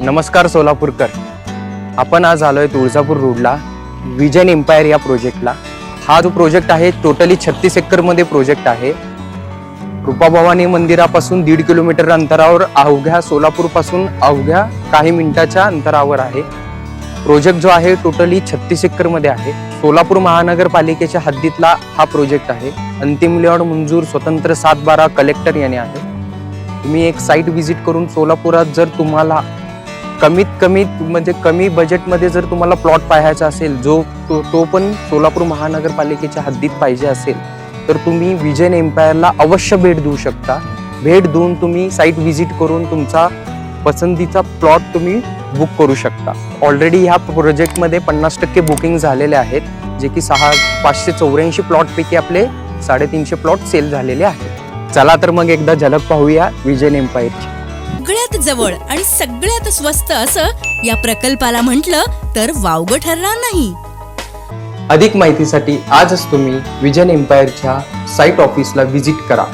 नमस्कार सोलापूरकर. आपण आज आलोय तुळजापूर रोडला विजन एम्पायर या प्रोजेक्टला. हा जो प्रोजेक्ट आहे टोटली छत्तीसमध्ये प्रोजेक्ट आहे. कृपाभवानी मंदिरापासून दीड किलोमीटर अंतरावर अवघ्या सोलापूरपासून अवघ्या काही मिनिटाच्या अंतरावर आहे. प्रोजेक्ट जो आहे टोटली छत्तीसमध्ये आहे. सोलापूर महानगरपालिकेच्या हद्दीतला हा प्रोजेक्ट आहे. अंतिम लेआउट मंजूर स्वतंत्र सात बारा कलेक्टर याने आहे. तुम्ही एक साईट व्हिजिट करून सोलापुरात जर तुम्हाला कमीत कमीत म्हणजे कमी बजेटमध्ये जर तुम्हाला प्लॉट पाहायचा असेल जो तो तो पण सोलापूर महानगरपालिकेच्या हद्दीत पाहिजे असेल तर तुम्ही विजन एम्पायरला अवश्य भेट देऊ शकता. भेट देऊन तुम्ही साईट व्हिजिट करून तुमचा पसंतीचा प्लॉट तुम्ही बुक करू शकता. ऑलरेडी ह्या प्रोजेक्टमध्ये पन्नास टक्के बुकिंग झालेले आहेत जे की सहा पाचशे चौऱ्याऐंशी प्लॉटपैकी आपले साडेतीनशे प्लॉट सेल झालेले आहेत. चला तर मग एकदा झलक पाहूया विजन एम्पायरची. सगळ्यात जवळ आणि सगळ्यात स्वस्त असं या प्रकल्पाला म्हटलं तर वावग ठरणार नाही. अधिक माहितीसाठी आजच तुम्ही विजन एम्पायरच्या साईट ऑफिसला व्हिजिट करा.